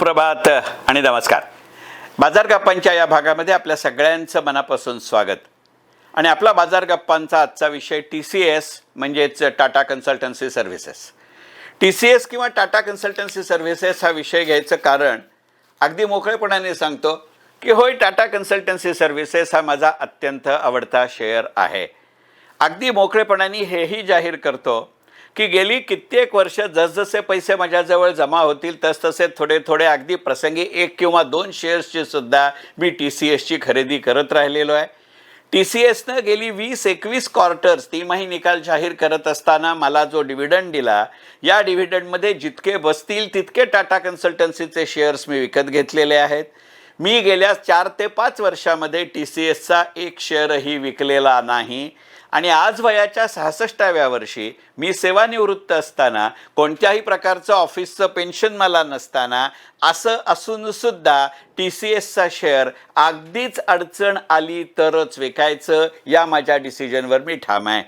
सुप्रभात आणि नमस्कार. बाजार गप्पांच्या या भागामध्ये आपल्या सगळ्यांचं मनापासून स्वागत. आणि आपला बाजार गप्पांचा आजचा विषय टी सी एस म्हणजेच Tata consultancy services T C S किंवा टाटा कन्सल्टन्सी सर्व्हिसेस हा विषय घ्यायचं कारण अगदी मोकळेपणाने सांगतो की होय टाटा कन्सल्टन्सी सर्व्हिसेस हा माझा अत्यंत आवडता शेअर आहे. अगदी मोकळेपणाने हेही जाहीर करतो की गेली कित्येक वर्ष जसजसे पैसे माझ्याजवळ जमा होतील तसतसे थोडे थोडे अगदी प्रसंगी एक किंवा दोन शेअर्सची सुद्धा मी टी सी एसची खरेदी करत राहिलेलो आहे. टी सी एसनं गेली वीस एकवीस क्वार्टर्स तिमाही निकाल जाहीर करत असताना मला जो डिव्हिडंड दिला या डिव्हिडंडमध्ये जितके बसतील तितके टाटा कन्सल्टन्सीचे शेअर्स मी विकत घेतलेले आहेत. मी गेल्या चार ते पाच वर्षामध्ये टी सी एसचा एक शेअरही विकलेला नाही. आणि आज वयाच्या सहासष्टाव्या वर्षी मी सेवानिवृत्त असताना कोणत्याही प्रकारचं ऑफिसचं पेन्शन मला नसताना असं असूनसुद्धा टी सी एसचा शेअर अगदीच अडचण आली तरच विकायचं या माझ्या डिसिजनवर मी ठाम आहे.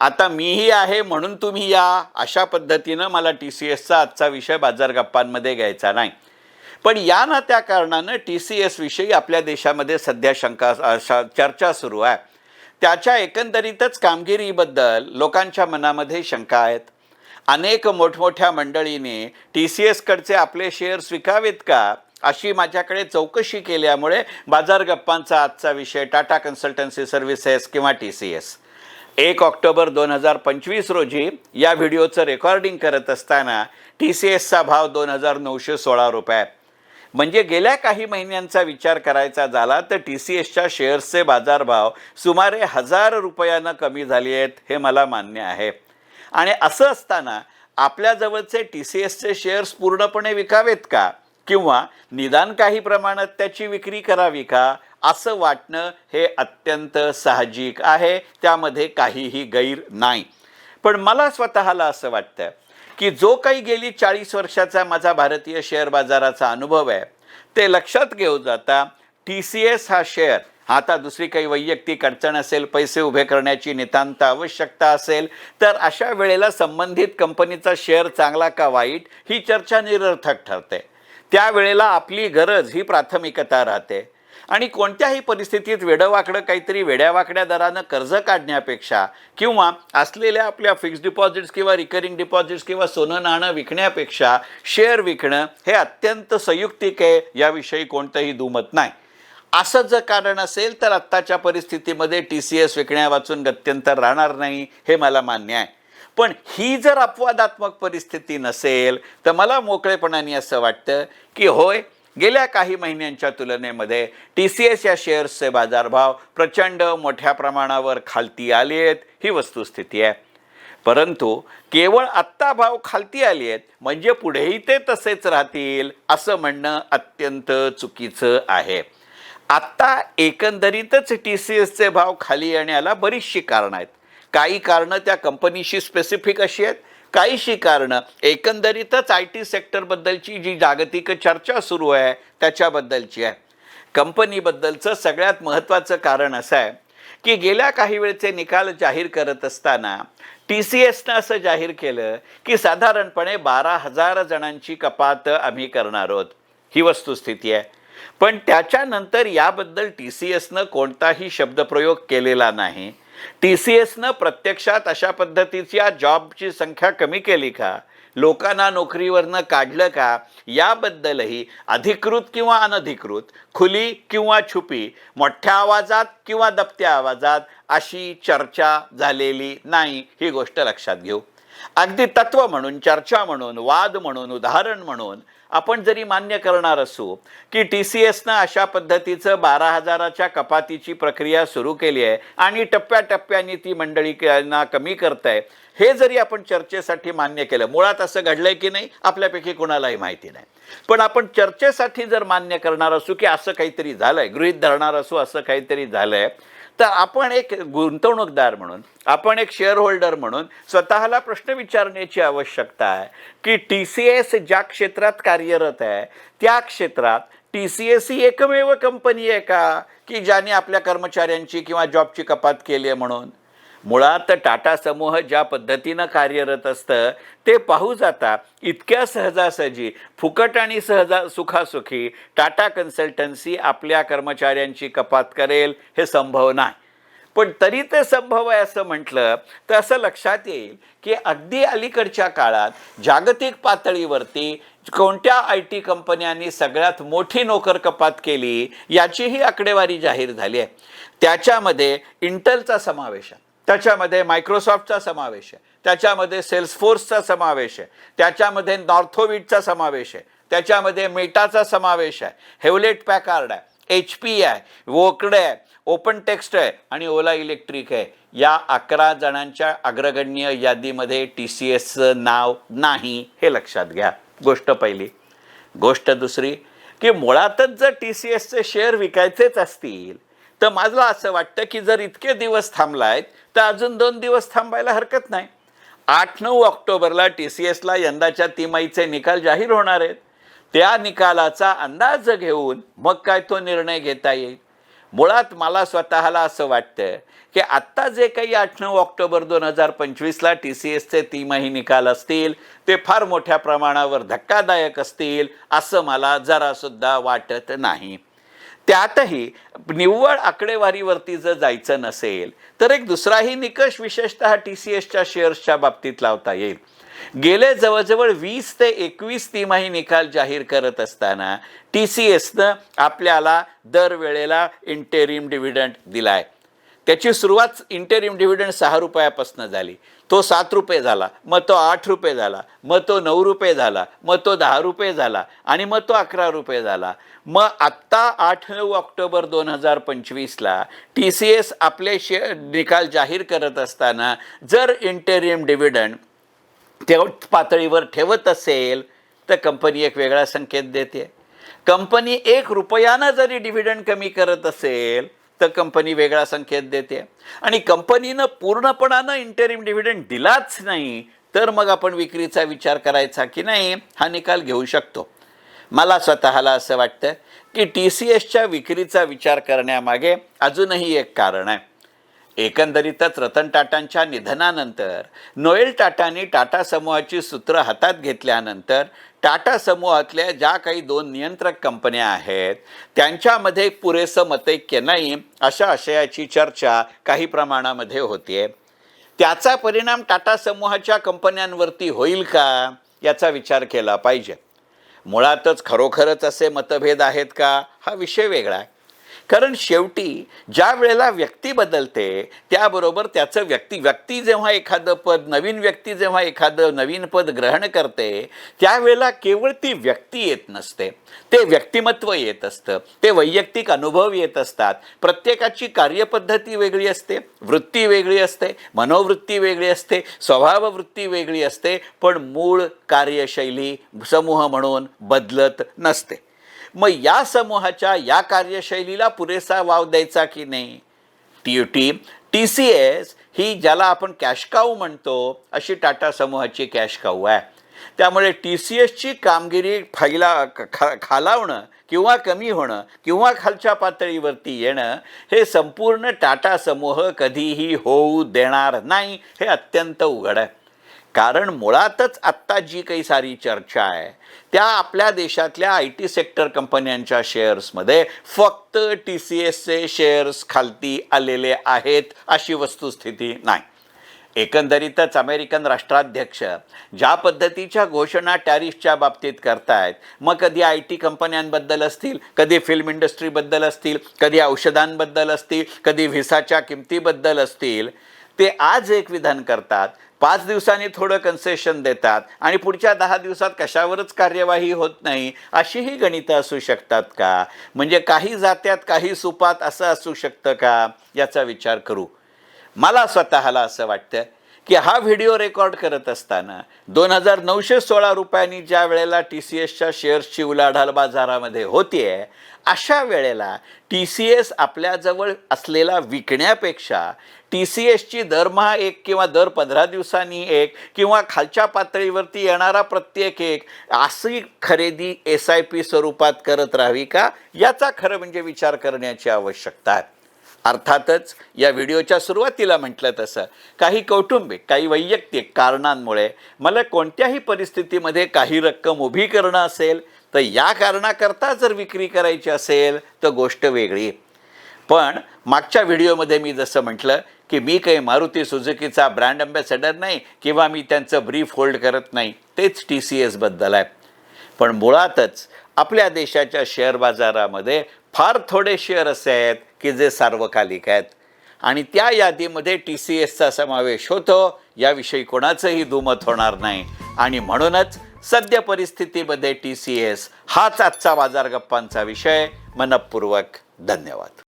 आता मीही आहे म्हणून तुम्ही या अशा पद्धतीनं मला टी सी एसचा आजचा विषय बाजार गप्पांमध्ये घ्यायचा नाही. पण या ना त्या कारणानं टी सी एसविषयी आपल्या देशामध्ये सध्या शंका चर्चा सुरू आहे. त्याच्या एकंदरीतच कामगिरीबद्दल लोकांच्या मनामध्ये शंका आहेत. अनेक मोठमोठ्या मंडळींनी टी सी एसकडचे आपले शेअर्स विकावेत का? अशी माझ्याकडे चौकशी केल्यामुळे बाजार गप्पांचा आजचा विषय टाटा कन्सल्टन्सी सर्व्हिसेस किंवा टी सी एस. एक ऑक्टोबर दोन हजार पंचवीस रोजी या व्हिडिओचं रेकॉर्डिंग करत असताना टी सी एसचा भाव दोन हजार नऊशे सोळा रुपये. म्हणजे गेल्या काही महिन्यांचा विचार करायचा झाला तर टी सी एसच्या शेअर्सचे बाजारभाव सुमारे हजार रुपयानं कमी झाले आहेत हे मला मान्य आहे. आणि असं असताना आपल्याजवळचे टी सी एसचे शेअर्स पूर्णपणे विकावेत का? किंवा निदान काही प्रमाणात त्याची विक्री करावी का? असं वाटणं हे अत्यंत साहजिक आहे त्यामध्ये काहीही गैर नाही. पण मला स्वतःला असं वाटतं की जो काही गेली चाळीस वर्षाचा माझा भारतीय शेअर बाजाराचा अनुभव आहे ते लक्षात घेऊ जाता टी सी एस हा शेअर आता दुसरी काही वैयक्तिक अडचण असेल पैसे उभे करण्याची नितांत आवश्यकता असेल तर अशा वेळेला संबंधित कंपनीचा शेअर चांगला का वाईट ही चर्चा निरर्थक ठरते. त्यावेळेला आपली गरज ही प्राथमिकता राहते. आणि कोणत्याही परिस्थितीत वेडंवाकडं काहीतरी वेड्यावाकड्या दरानं कर्ज काढण्यापेक्षा किंवा असलेल्या आपल्या फिक्स्ड डिपॉझिट्स किंवा रिकरिंग डिपॉझिट्स किंवा सोनं नाणं विकण्यापेक्षा शेअर विकणं हे अत्यंत संयुक्तिक आहे याविषयी कोणतंही दुमत नाही. असं जर कारण असेल तर आत्ताच्या परिस्थितीमध्ये टी सी एस विकण्या वाचून गत्यंतर राहणार नाही हे मला मान्य आहे. पण ही जर अपवादात्मक परिस्थिती नसेल तर मला मोकळेपणाने असं वाटतं की होय गेल्या काही महिन्यांच्या तुलनेमध्ये टी सी एस या शेअर्सचे बाजारभाव प्रचंड मोठ्या प्रमाणावर खालती आले आहेत ही वस्तुस्थिती आहे. परंतु केवळ आत्ता भाव खालती आली आहेत म्हणजे पुढेही ते तसेच राहतील असं म्हणणं अत्यंत चुकीचं आहे. आत्ता एकंदरीतच टी सी एसचे भाव खाली येण्याला बरीचशी कारणं आहेत. काही कारणं त्या कंपनीशी स्पेसिफिक अशी आहेत काहीशी कारणं. एकंदरीतच आय टी सेक्टरबद्दलची जी जागतिक चर्चा सुरू आहे त्याच्याबद्दलची आहे. कंपनीबद्दलचं सगळ्यात महत्त्वाचं कारण असं आहे की गेल्या काही वेळचे निकाल जाहीर करत असताना टी सी एसनं असं जाहीर केलं की साधारणपणे बारा हजार जणांची कपात आम्ही करणार आहोत. ही वस्तुस्थिती आहे. पण त्याच्यानंतर याबद्दल टी सी एसनं कोणताही शब्दप्रयोग केलेला नाही. टी सी एसनं प्रत्यक्षात अशा पद्धतीच्या जॉबची संख्या कमी केली का? लोकांना नोकरीवरनं काढलं का? याबद्दलही अधिकृत किंवा अनधिकृत खुली किंवा छुपी मोठ्या आवाजात किंवा दबत्या आवाजात अशी चर्चा झालेली नाही ही गोष्ट लक्षात घेऊ. अगदी तत्व म्हणून चर्चा म्हणून वाद म्हणून उदाहरण म्हणून आपण जरी मान्य करणार असू की टी सी एसनं अशा पद्धतीचं बारा हजाराच्या कपातीची प्रक्रिया सुरू केली आहे आणि टप्प्याटप्प्याने ती मंडळीना कमी करत आहे हे जरी आपण चर्चेसाठी मान्य केलं मुळात असं घडलंय की नाही आपल्यापैकी कोणालाही माहिती नाही. पण आपण चर्चेसाठी जर मान्य करणार असू की असं काहीतरी झालंय गृहीत धरणार असू असं काहीतरी झालंय तर आपण एक गुंतवणूकदार म्हणून आपण एक शेअर होल्डर म्हणून स्वतःला प्रश्न विचारण्याची आवश्यकता आहे की टी सी एस ज्या क्षेत्रात कार्यरत आहे त्या क्षेत्रात टी सी एस ही एकमेव कंपनी आहे का? की ज्याने आपल्या कर्मचाऱ्यांची किंवा जॉबची कपात केली आहे म्हणून? मुळात टाटा समूह ज्या पद्धतीनं कार्यरत असतं ते पाहू जाता इतक्या सहजासहजी फुकट आणि सहजा सुखासुखी टाटा कन्सल्टन्सी आपल्या कर्मचाऱ्यांची कपात करेल हे संभव नाही. पण तरी ते संभव आहे असं म्हटलं तर असं लक्षात येईल की अगदी अलीकडच्या काळात जागतिक पातळीवरती कोणत्या आय टी कंपन्यांनी सगळ्यात मोठी नोकर कपात केली याचीही आकडेवारी जाहीर झाली आहे. त्याच्यामध्ये इंटलचा समावेश आहे. त्याच्यामध्ये मायक्रोसॉफ्टचा समावेश आहे. त्याच्यामध्ये सेल्सफोर्सचा समावेश आहे. त्याच्यामध्ये नॉर्थोविटचा समावेश आहे. त्याच्यामध्ये मेटाचा समावेश आहे. हेवलेट पॅकार्ड आहे. एच पी आहे. वोकडे आहे. ओपन टेक्स्ट आहे. आणि ओला इलेक्ट्रिक आहे. या अकरा जणांच्या अग्रगण्य यादीमध्ये टी सी एसचं नाव नाही हे लक्षात घ्या. गोष्ट पहिली. गोष्ट दुसरी की मुळातच जर टी सी एसचे शेअर विकायचेच असतील तर मला असं वाटतं की जर इतके दिवस थांबलायत तर अजून दोन दिवस थांबायला हरकत नाही. आठ नऊ ऑक्टोबरला टी सी एसला यंदाच्या तिमाहीचे निकाल जाहीर होणार आहेत. त्या निकालाचा अंदाज घेऊन मग काय तो निर्णय घेता येईल? मुळात मला स्वतःला असं वाटतं की आत्ता जे काही आठ नऊ ऑक्टोबर दोन हजार पंचवीसला टी सी एसचे तिमाही निकाल असतील ते फार मोठ्या प्रमाणावर धक्कादायक असतील असं मला जरासुद्धा वाटत नाही. त्यातही निव्वळ आकडेवारीवरती जर जायचं नसेल तर एक दुसराही निकष विशेषतः टी सी एसच्या शेअर्सच्या बाबतीत लावता येईल. गेले जवळजवळ वीस ते एकवीस तिमाही निकाल जाहीर करत असताना टी सी एसनं आपल्याला दरवेळेला इंटेरिम डिव्हिडंड दिलाय. त्याची सुरुवात इंटेरिम डिव्हिडंड सहा रुपयापासून झाली. तो सात रुपये झाला मग तो आठ रुपये झाला मग तो नऊ रुपये झाला मग तो दहा रुपये झाला आणि मग तो अकरा रुपये झाला. मग आत्ता आठ नऊ ऑक्टोबर दोन हजार पंचवीसला टी सी एस आपले शे निकाल जाहीर करत असताना जर इंटेरियम डिव्हिडंड तेव पातळीवर ठेवत असेल तर कंपनी एक वेगळा संकेत देते. कंपनी एक रुपयानं जरी डिव्हिडंड कमी करत असेल तर कंपनी वेगळा संकेत देते. आणि कंपनीनं पूर्णपणानं इंटरिम डिव्हिडंड दिलाच नाही तर मग आपण विक्रीचा विचार करायचा की नाही हा निकाल घेऊ शकतो. मला स्वतःला असं वाटतं की टी सी एसच्या विक्रीचा विचार करण्यामागे अजूनही एक कारण आहे. एकंदरीतच रतन टाटांच्या निधनानंतर नोएल टाटांनी टाटा समूहाची सूत्र हातात घेतल्यानंतर टाटा समूहातल्या ज्या काही दोन नियंत्रक कंपन्या आहेत त्यांच्यामध्ये पुरेसं मतैक्य नाही अशा आशयाची चर्चा काही प्रमाणामध्ये होते त्याचा परिणाम टाटा समूहाच्या कंपन्यांवरती होईल का याचा विचार केला पाहिजे. मुळातच खरोखरच असे मतभेद आहेत का हा विषय वेगळा आहे. कारण शेवटी ज्या वेळेला व्यक्ती बदलते त्याबरोबर त्याचं व्यक्ती व्यक्ती जेव्हा एखादं पद नवीन व्यक्ती जेव्हा एखादं नवीन पद ग्रहण करते त्यावेळेला केवळ ती व्यक्ती येत नसते. ते व्यक्तिमत्व येत असतं. ते वैयक्तिक अनुभव येत असतात. प्रत्येकाची कार्यपद्धती वेगळी असते. वृत्ती वेगळी असते. मनोवृत्ती वेगळी असते. स्वभाववृत्ती वेगळी असते. पण मूळ कार्यशैली समूह म्हणून बदलत नसते. मग या समूहाच्या या कार्यशैलीला पुरेसा वाव द्यायचा की नाही? T U T T C S ही ज्याला आपण कॅश काऊ म्हणतो अशी टाटा समूहाची कॅशकाऊ आहे. त्यामुळे टी सी एसची कामगिरी फैला खा खालावणं किंवा कमी होणं किंवा खालच्या पातळीवरती येणं हे संपूर्ण टाटा समूह कधीही होऊ देणार नाही हे अत्यंत उघड आहे. कारण मुळातच आत्ता जी काही सारी चर्चा आहे त्या आपल्या देशातल्या आय टी सेक्टर कंपन्यांच्या शेअर्समध्ये फक्त टी सी एसचे शेअर्स खालती आलेले आहेत अशी वस्तुस्थिती नाही. एकंदरीतच अमेरिकन राष्ट्राध्यक्ष ज्या पद्धतीच्या घोषणा टॅरिफच्या बाबतीत करतायत मग कधी आय टी कंपन्यांबद्दल असतील कधी फिल्म इंडस्ट्रीबद्दल असतील कधी औषधांबद्दल असतील कधी व्हिसाच्या किमतीबद्दल असतील ते आज एक विधान करतात पाच दिवसांनी थोडं कन्सेशन देतात आणि पुढच्या दहा दिवसात कशावरच कार्यवाही होत नाही अशीही गणितं असू शकतात का? म्हणजे काही जात्यात काही सुपात असं असू शकतं का? याचा विचार करू. मला स्वतःला असं वाटतं की हा व्हिडिओ रेकॉर्ड करत असताना दोन हजार नऊशे सोळा रुपयांनी ज्या वेळेला टी सी एसच्या शेअर्सची उलाढाल बाजारामध्ये होतीये अशा वेळेला टी सी एस आपल्याजवळ असलेला विकण्यापेक्षा टी सी एसची दरमहा एक किंवा दर पंधरा दिवसांनी एक किंवा खालच्या पातळीवरती येणारा प्रत्येक एक अशी खरेदी एस आय पी स्वरूपात करत राहावी का? याचा खरं म्हणजे विचार करण्याची आवश्यकता आहे. अर्थातच या व्हिडिओच्या सुरुवातीला म्हटलं तसं काही कौटुंबिक काही वैयक्तिक कारणांमुळे मला कोणत्याही परिस्थितीमध्ये काही रक्कम उभी करणं असेल तर या कारणाकरता जर विक्री करायची असेल तर गोष्ट वेगळी. पण मागच्या व्हिडिओमध्ये मी जसं म्हटलं की मी काही मारुती सुझुकीचा ब्रँड अँबॅसेडर नाही किंवा मी त्यांचं ब्रीफ होल्ड करत नाही तेच टी सी एसबद्दल आहे. पण मुळातच आपल्या देशाच्या शेअर बाजारामध्ये फार थोडे शेअर असे आहेत की जे सार्वकालिक आहेत. आणि त्या यादीमध्ये टी सी एसचा समावेश होतो याविषयी कोणाचंही दुमत होणार नाही. आणि म्हणूनच सद्य परिस्थितीमध्ये टी सी एस हाच आजचा बाजार गप्पांचा विषय. मनपूर्वक धन्यवाद.